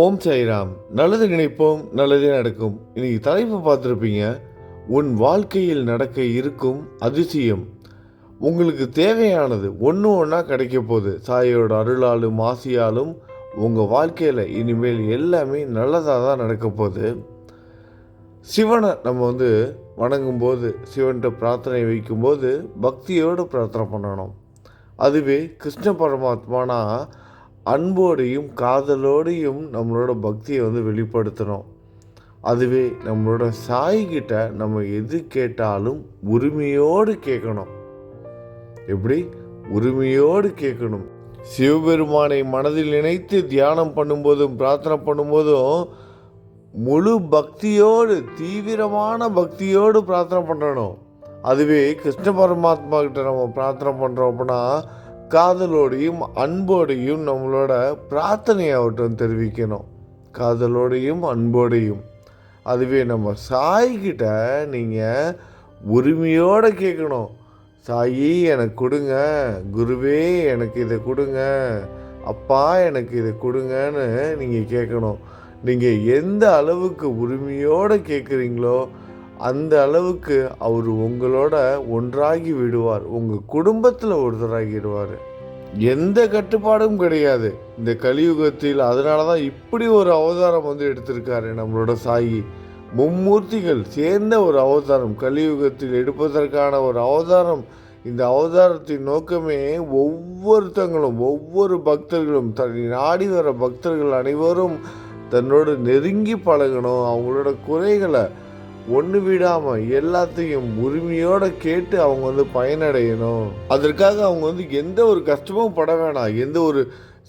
ஓம் சாய்ராம். நல்லது நினைப்போம் நல்லதே நடக்கும். இன்னைக்கு தலைப்பு பார்த்துருப்பீங்க உன் வாழ்க்கையில் நடக்க இருக்கும் அதிசயம். உங்களுக்கு தேவையானது ஒன்று ஒன்றா கிடைக்க போகுது. சாயோட அருளாலும் ஆசியாலும் உங்கள் வாழ்க்கையில் இனிமேல் எல்லாமே நல்லதாக தான் நடக்க போகுது. சிவனை நம்ம வந்து வணங்கும்போது சிவன்கிட்ட பிரார்த்தனை வைக்கும்போது பக்தியோடு பிரார்த்தனை பண்ணணும். அதுவே கிருஷ்ண பரமாத்மானா அன்போடையும் காதலோடையும் நம்மளோட பக்தியை வந்து வெளிப்படுத்தணும். அதுவே நம்மளோட சாய்கிட்ட நம்ம எது கேட்டாலும் உரிமையோடு கேட்கணும். எப்படி? உரிமையோடு கேட்கணும். சிவபெருமானை மனதில் நினைத்து தியானம் பண்ணும்போதும் பிரார்த்தனை பண்ணும்போதும் முழு பக்தியோடு தீவிரமான பக்தியோடு பிரார்த்தனை பண்ணணும். அதுவே கிருஷ்ண பரமாத்மா கிட்ட நம்ம பிரார்த்தனை பண்ணுறோம் அப்படின்னா காதலோடையும் அன்போடையும் நம்மளோட பிரார்த்தனையை தெரிவிக்கணும். காதலோடையும் அன்போடையும். அதுவே நம்ம சாய்கிட்ட நீங்கள் உரிமையோடு கேட்கணும். சாயி எனக்கு கொடுங்க. குருவே எனக்கு இதை கொடுங்க. அப்பா எனக்கு இதை கொடுங்கன்னு நீங்கள் கேட்கணும். நீங்கள் எந்த அளவுக்கு உரிமையோடு கேட்குறீங்களோ அந்த அளவுக்கு அவர் உங்களோட ஒன்றாகி விடுவார். உங்கள் குடும்பத்தில் ஒருத்தராகிடுவார் எந்த கட்டுப்பாடும் கிடையாது. இந்த கலியுகத்தில் அதனால தான் இப்படி ஒரு அவதாரம் வந்து எடுத்திருக்காரு நம்மளோட சாயி. மும்மூர்த்திகள் சேர்ந்த ஒரு அவதாரம் கலியுகத்தில் எடுப்பதற்கான ஒரு அவதாரம். இந்த அவதாரத்தின் நோக்கமே ஒவ்வொருத்தங்களும் ஒவ்வொரு பக்தர்களும் தன்னை நாடி வர பக்தர்கள் அனைவரும் தன்னோடு நெருங்கி பழகணும். அவங்களோட குறைகளை ஒன்று விடாமல் எல்லாத்தையும் உரிமையோடு கேட்டு அவங்க வந்து பயனடையணும். அதற்காக அவங்க வந்து எந்த ஒரு கஷ்டமும் பட வேணாம். எந்த ஒரு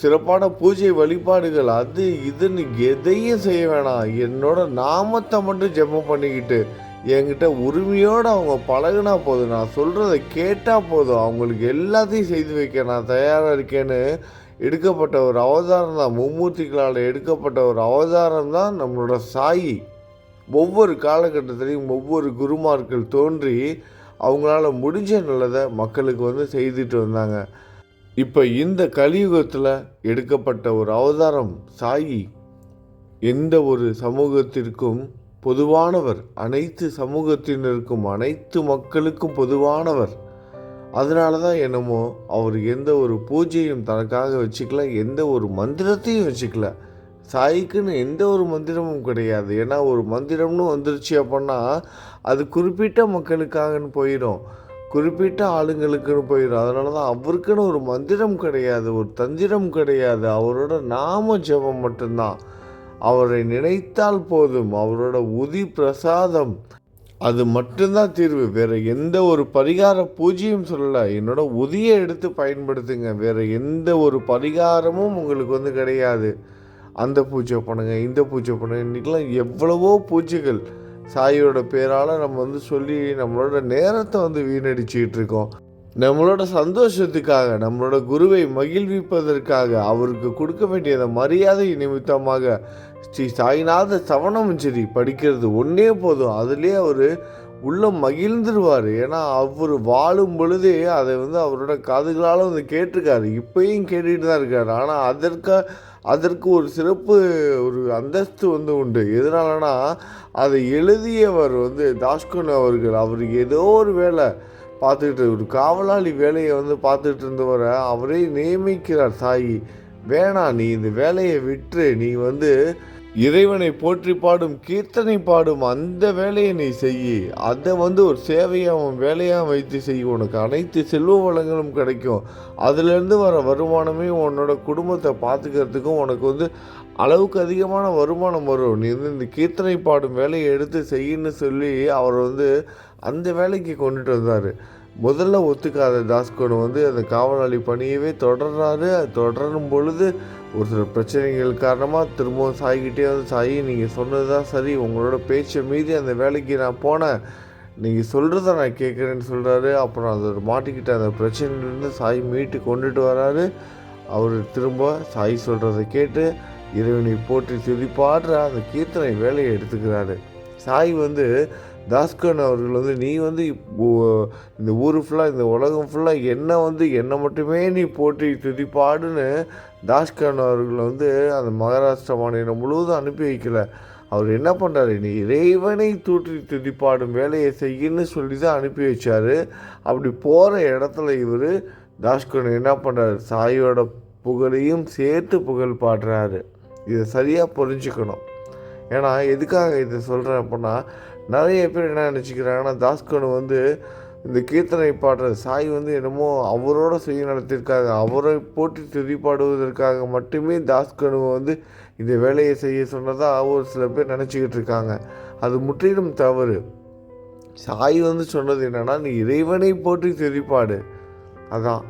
சிறப்பான பூஜை வழிபாடுகள் அது இதுன்னு எதையும் செய்ய வேணாம். என்னோட நாமத்தை மட்டும் ஜெபம் பண்ணிக்கிட்டு என்கிட்ட உரிமையோடு அவங்க பழகுனா போதும். நான் சொல்கிறத கேட்டால் போதும். அவங்களுக்கு எல்லாத்தையும் செய்து வைக்க நான் தயாராக இருக்கேன்னு எடுக்கப்பட்ட ஒரு அவதாரம் தான். மும்மூர்த்திகளால் எடுக்கப்பட்ட ஒரு அவதாரம் தான் நம்மளோட சாயி. ஒவ்வொரு காலகட்டத்திலையும் ஒவ்வொரு குருமார்கள் தோன்றி அவங்களால முடிஞ்ச நல்லதை மக்களுக்கு வந்து செய்துட்டு வந்தாங்க. இப்போ இந்த கலியுகத்தில் எடுக்கப்பட்ட ஒரு அவதாரம் சாயி. எந்த ஒரு சமூகத்திற்கும் பொதுவானவர் அனைத்து சமூகத்தினருக்கும் அனைத்து மக்களுக்கும் பொதுவானவர். அதனால தான் என்னமோ அவர் எந்த ஒரு பூஜையும் தனக்காக வச்சுக்கல எந்த ஒரு மந்திரத்தையும் வச்சுக்கல. சாய்க்குன்னு எந்த ஒரு மந்திரமும் கிடையாது. ஏன்னா ஒரு மந்திரம்னு வந்துருச்சு அப்படின்னா அது குறிப்பிட்ட மக்களுக்காகன்னு போயிடும். குறிப்பிட்ட ஆளுங்களுக்குன்னு போயிடும். அதனால தான் அவருக்குன்னு ஒரு மந்திரம் கிடையாது ஒரு தந்திரம் கிடையாது. அவரோட நாம ஜெபம் மட்டும்தான். அவரை நினைத்தால் போதும். அவரோட உதி பிரசாதம். அது மட்டும்தான் தீர்வு. வேறு எந்த ஒரு பரிகார பூஜையும் சொல்லலை. என்னோட உதியை எடுத்து பயன்படுத்துங்க. வேறு எந்த ஒரு பரிகாரமும் உங்களுக்கு வந்து கிடையாது. அந்த பூஜை பண்ணுங்க இந்த பூஜை பண்ணுங்கள் இன்றைக்கெலாம் எவ்வளவோ பூஜைகள். சாயோட பேரால் நம்ம வந்து சொல்லி நம்மளோட நேரத்தை வந்து வீணடிச்சுக்கிட்டு இருக்கோம். நம்மளோட சந்தோஷத்துக்காக நம்மளோட குருவை மகிழ்விப்பதற்காக அவருக்கு கொடுக்க வேண்டிய அந்த மரியாதை நிமித்தமாக ஸ்ரீ சாய்நாத சவணமஞ்சரி படிக்கிறது ஒன்றே போதும். அதுலேயே அவர் உள்ள மகிழ்ந்துருவார். ஏன்னா அவர் வாழும் பொழுதே அதை வந்து அவரோட காதுகளால் வந்து கேட்டிருக்காரு. இப்பயும் கேட்டுகிட்டு தான் இருக்கார். ஆனால் அதற்காக அதற்கு ஒரு சிறப்பு ஒரு அந்தஸ்து வந்து உண்டு. எதனாலனா அதை எழுதியவர் வந்து தாஷ்குன் அவர்கள் அவர் ஏதோ ஒரு வேலை பார்த்துக்கிட்டு ஒரு காவலாளி வேலையை வந்து பார்த்துட்டு இருந்தவரை அவரே நியமிக்கிறார் சாயி வேணாம் நீ இந்த வேலையை விட்டு நீ வந்து இறைவனை போற்றி பாடும் கீர்த்தனை பாடும் அந்த வேலையை நீ செய் அதை வந்து ஒரு சேவையாக அவன் வேலையாக வைத்து செய் உனக்கு அனைத்து செல்வ வளங்களும் கிடைக்கும். அதுலேருந்து வர வருமானமே உன்னோட குடும்பத்தை பார்த்துக்கிறதுக்கும் உனக்கு வந்து அளவுக்கு அதிகமான வருமானம் வரும். நீ வந்து இந்த கீர்த்தனை பாடும் வேலையை எடுத்து செய்யின்னு சொல்லி அவர் வந்து அந்த வேலைக்கு கொண்டுட்டு வந்தார். முதல்ல ஒத்துக்காத தாஸ்கோடு வந்து அந்த காவலாளி பணியவே தொடர்றாரு. அது தொடரும் பொழுது ஒரு சில பிரச்சனைகள் காரணமாக திரும்பவும் சாய்கிட்டே வந்து சாயி நீங்கள் சொன்னது தான் சரி. உங்களோட பேச்சை மீறி அந்த வேலைக்கு நான் போனேன். நீங்கள் சொல்கிறத நான் கேட்குறேன்னு சொல்கிறாரு அப்புறம் அதை மாட்டிக்கிட்ட அந்த பிரச்சனையிலேருந்து சாய் மீட்டு கொண்டுட்டு வராரு. அவர் திரும்ப சாய் சொல்கிறத கேட்டு இறைவனை போற்றி துதிப்பாடுற அந்த கீர்த்தனை வேலையை எடுத்துக்கிறாரு. சாய் வந்து தாஸ்கன் அவர்கள் வந்து நீ வந்து இந்த ஊர் ஃபுல்லாக இந்த உலகம் ஃபுல்லாக என்ன வந்து என்னை மட்டுமே நீ போற்றி துதிப்பாடுன்னு தாஸ்கன் அவர்கள் வந்து அந்த மகாராஷ்டிரா மாநிலம் முழுவதும் அனுப்பி வைக்கல. அவர் என்ன பண்ணுறாரு நீ இறைவனை தூற்றி துதிப்பாடும் வேலையை செய்யன்னு சொல்லி தான் அனுப்பி வச்சார். அப்படி போகிற இடத்துல இவர் தாஸ்கன் என்ன பண்ணுறாரு சாயோட புகழையும் சேர்த்து புகழ் பாடுறாரு. இதை சரியாக புரிஞ்சுக்கணும். ஏன்னா எதுக்காக இதை சொல்கிறேன் அப்படின்னா நிறைய பேர் என்ன நினச்சிக்கிறாங்கன்னா தாஸ்கனு வந்து இந்த கீர்த்தனை பாடுற சாய் வந்து என்னமோ அவரோட சுயநலத்திற்காக அவரை போற்றி துதிப்பாடுவதற்காக மட்டுமே தாஸ்கனுவை வந்து இந்த வேலையை செய்ய சொன்னதாக ஒரு சில பேர் நினச்சிக்கிட்டு இருக்காங்க. அது முற்றிலும் தவறு. சாய் வந்து சொன்னது என்னன்னா நீ இறைவனை போற்றி துதிப்பாடு. அதான்.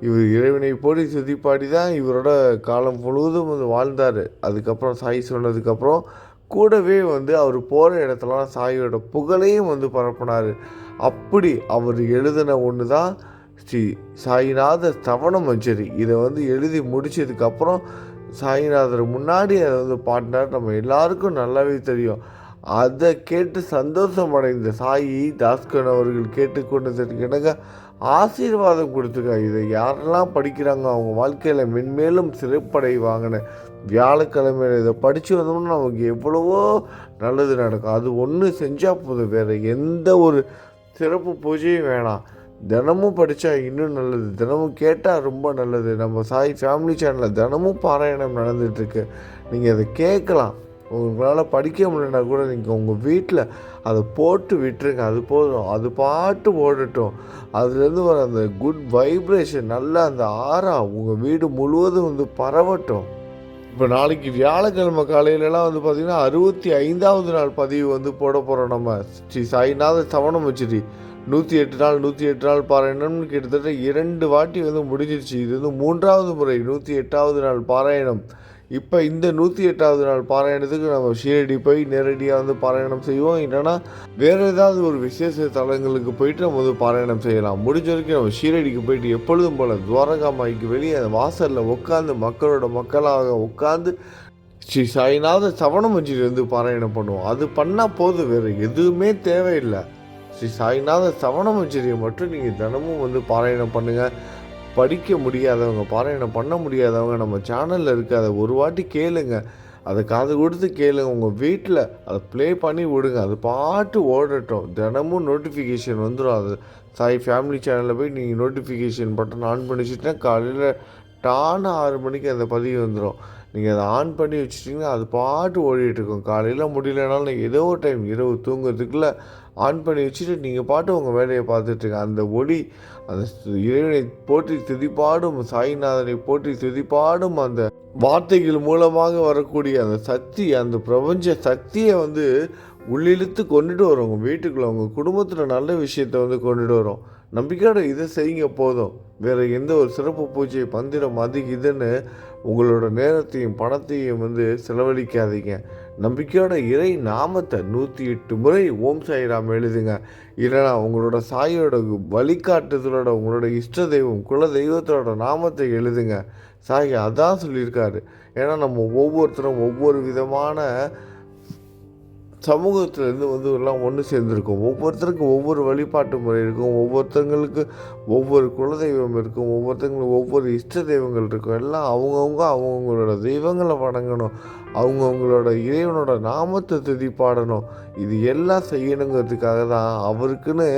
இவர் இறைவனை போற்றி துதிப்பாடி தான் இவரோட காலம் முழுவதும் வந்து வாழ்ந்தார். அதுக்கப்புறம் சாய் சொன்னதுக்கப்புறம் கூடவே வந்து அவர் போகிற இடத்துலலாம் சாயோட புகழையும் வந்து பரப்புனார். அப்படி அவர் எழுதின ஒன்று தான் ஸ்ரீ சாய்நாத தவண மஞ்சரி. இதை வந்து எழுதி முடிச்சதுக்கப்புறம் சாய்நாதர் முன்னாடி அதை வந்து பாடினார். நம்ம எல்லாருக்கும் நல்லாவே தெரியும். அதை கேட்டு சந்தோஷம் அடைந்த சாயி தாஸ்கன் அவர்கள் கேட்டுக்கொண்டதற்கு இணங்க ஆசீர்வாதம் கொடுத்துக்க. இதை யாரெல்லாம் படிக்கிறாங்க அவங்க வாழ்க்கையில் மென்மேலும் சிறப்படைவாங்கன்னு வியாழக்கிழமையில இதை படித்து வந்தோம்னா நமக்கு எவ்வளவோ நல்லது நடக்கும். அது ஒன்று செஞ்சால் போதும். வேறு எந்த ஒரு சிறப்பு பூஜையும் வேணாம். தினமும் படித்தா இன்னும் நல்லது. தினமும் கேட்டால் ரொம்ப நல்லது. நம்ம சாய் ஃபேமிலி சேனலில் தினமும் பாராயணம் நடந்துகிட்ருக்கு நீங்கள் அதை கேட்கலாம். உங்களால் படிக்க முடியலனா கூட நீங்கள் உங்கள் வீட்டில் அதை போட்டு விட்டுருங்க. அது போதும். அது பாட்டு ஓடட்டும் அதுலேருந்து வர அந்த குட் வைப்ரேஷன் நல்லா அந்த ஆறா உங்கள் வீடு முழுவதும் வந்து பரவட்டும். இப்போ நாளைக்கு வியாழக்கிழமை காலையிலலாம் வந்து பார்த்திங்கன்னா அறுபத்தி ஐந்தாவது நாள் பதிவு வந்து போட போகிறோம் நம்ம. ஸ்ரீ சாய்நாத சவணம் வச்சுட்டு நூற்றி எட்டு நாள் நூற்றி எட்டு நாள் பாராயணம்னு கிட்டத்தட்ட இரண்டு வாட்டி வந்து முடிஞ்சிருச்சு. இது வந்து மூன்றாவது முறை நூற்றி எட்டாவது நாள் பாராயணம். இப்போ இந்த நூற்றி எட்டாவது நாள் பாராயணத்துக்கு நம்ம ஷீரடி போய் நேரடியாக வந்து பாராயணம் செய்வோம். இல்லைன்னா வேறு ஏதாவது ஒரு விசேஷ தலங்களுக்கு போயிட்டு நம்ம வந்து பாராயணம் செய்யலாம். முடிஞ்ச வரைக்கும் நம்ம ஷீரடிக்கு போயிட்டு எப்பொழுதும் போல் துவாரகா மாய்க்கு வெளியே அந்த வாசலில் உட்காந்து மக்களோட மக்களாக உட்காந்து ஸ்ரீ சாய்நாத சவணம் வச்சுட்டு வந்து பாராயணம் பண்ணுவோம். அது பண்ணால் போதும் வேறு எதுவுமே தேவையில்லை. ஸ்ரீ சாய்நாத சவணம் வச்சிரியை மட்டும் நீங்கள் தினமும் வந்து பாராயணம் பண்ணுங்கள் படிக்க முடியாதவங்க பாராயணம் பண்ண முடியாதவங்க நம்ம சேனலில் இருக்குது அதை ஒரு வாட்டி கேளுங்க. அதை காது கொடுத்து கேளுங்க. உங்கள் வீட்டில் அதை ப்ளே பண்ணி விடுங்க. அது பாட்டு ஓடட்டும். தினமும் நோட்டிஃபிகேஷன் வந்துடும் அது சாய் ஃபேமிலி சேனலில் போய் நீங்கள் நோட்டிஃபிகேஷன் பட்டன் ஆன் பண்ணி வச்சுட்டா காலையில் டான ஆறு மணிக்கு அந்த பதிவு வந்துடும் நீங்கள் அதை ஆன் பண்ணி வச்சிட்டிங்கன்னா அது பாட்டு ஓடிட்டு இருக்கும். காலையில் முடியலனாலும் ஏதோ ஒரு டைம் இரவு தூங்குறதுக்குள்ளே ஆன் பண்ணி வச்சுட்டு நீங்கள் பாட்டு உங்கள் வேலையை பார்த்துட்ருங்க அந்த ஒளி அந்த இறைவனை போற்றி துதிப்பாடும் சாய்நாதனை போற்றி துதிப்பாடும் அந்த வார்த்தைகள் மூலமாக வரக்கூடிய அந்த சக்தி அந்த பிரபஞ்ச சக்தியை வந்து உள்ளிழுத்து கொண்டுட்டு வரும். உங்கள் வீட்டுக்குள்ளே உங்கள் குடும்பத்தில் நல்ல விஷயத்தை வந்து கொண்டுட்டு வரும். நம்பிக்கையோட இதை செய்யுங்க போதும். வேறு எந்த ஒரு சிறப்பு பூஜை பந்திரம் அது இதுன்னு உங்களோட நேரத்தையும் பணத்தையும் வந்து செலவழிக்காதீங்க. நம்பிக்கையோட இறை நாமத்தை நூற்றி எட்டு முறை ஓம் சாய்ராம் எழுதுங்க. இல்லைனா உங்களோட சாயோட வழிகாட்டுதலோட உங்களோட இஷ்ட தெய்வம் குல தெய்வத்தோட நாமத்தை எழுதுங்க. சாய் அதான் சொல்லியிருக்காரு. ஏன்னா நம்ம ஒவ்வொருத்தரும் ஒவ்வொரு விதமான சமூகத்திலேருந்து வந்து எல்லாம் ஒன்று சேர்ந்துருக்கும். ஒவ்வொருத்தருக்கும் ஒவ்வொரு வழிபாட்டு முறை இருக்கும். ஒவ்வொருத்தங்களுக்கு ஒவ்வொரு குலதெய்வம் இருக்கும். ஒவ்வொருத்தங்களுக்கு ஒவ்வொரு இஷ்ட தெய்வங்கள் இருக்கும். எல்லாம் அவங்கவுங்க அவங்கவுங்களோட தெய்வங்களை வணங்கணும். அவங்கவுங்களோட இறைவனோட நாமத்தை துதி பாடணும். இது எல்லாம் செய்யணுங்கிறதுக்காக தான் அவருக்குன்னு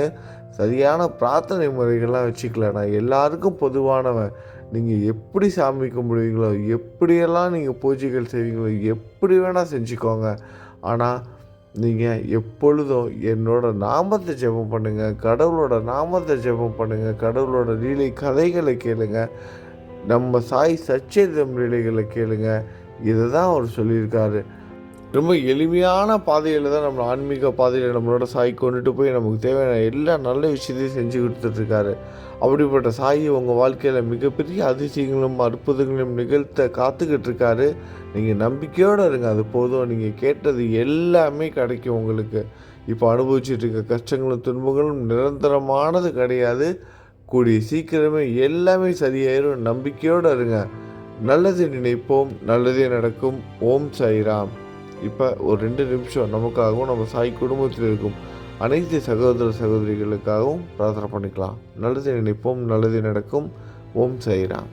சரியான பிரார்த்தனை முறைகள்லாம் வச்சுக்கல. நான் எல்லாருக்கும் பொதுவானவன். நீங்கள் எப்படி சாமி கும்பிடுவீங்களோ எப்படியெல்லாம் நீங்கள் பூஜைகள் செய்வீங்களோ எப்படி வேணால் செஞ்சுக்கோங்க. ஆனால் நீங்கள் எப்பொழுதும் என்னோட நாமத்தை ஜெபம் பண்ணுங்கள் கடவுளோட நாமத்தை ஜெபம் பண்ணுங்கள் கடவுளோட லீலை கதைகளை கேளுங்க நம்ம சாய் சச்சேதம் லீலைகளை கேளுங்க. இதை தான் அவர் சொல்லியிருக்காரு. ரொம்ப எளிமையான பாதையில் தான் நம்ம ஆன்மீக பாதையில் நம்மளோட சாய் கொண்டுட்டு போய் நமக்கு தேவையான எல்லா நல்ல விஷயத்தையும் செஞ்சு கொடுத்துட்ருக்காரு. அப்படிப்பட்ட சாய் உங்கள் வாழ்க்கையில் மிகப்பெரிய அதிசயங்களும் அற்புதங்களும் நிகழ்த்த காத்துக்கிட்டு இருக்காரு நீங்கள் நம்பிக்கையோடு இருங்க அது போதும். நீங்கள் கேட்டது எல்லாமே கிடைக்கும் உங்களுக்கு. இப்போ அனுபவிச்சுட்டு இருக்க கஷ்டங்களும் துன்பங்களும் நிரந்தரமானது கிடையாது. கூடிய சீக்கிரமே எல்லாமே சரியாயிரும். நம்பிக்கையோடு இருங்க. நல்லது நினைப்போம் நல்லதே நடக்கும். ஓம் சாய்ராம். இப்போ ஒரு ரெண்டு நிமிஷம் நமக்காகவும் நம்ம சாய் குடும்பத்தில் இருக்கும் அனைத்து சகோதர சகோதரிகளுக்காகவும் பிரார்த்தனை பண்ணிக்கலாம். நல்லது நினைப்போம் நல்லது நடக்கும். ஓம் சைராம்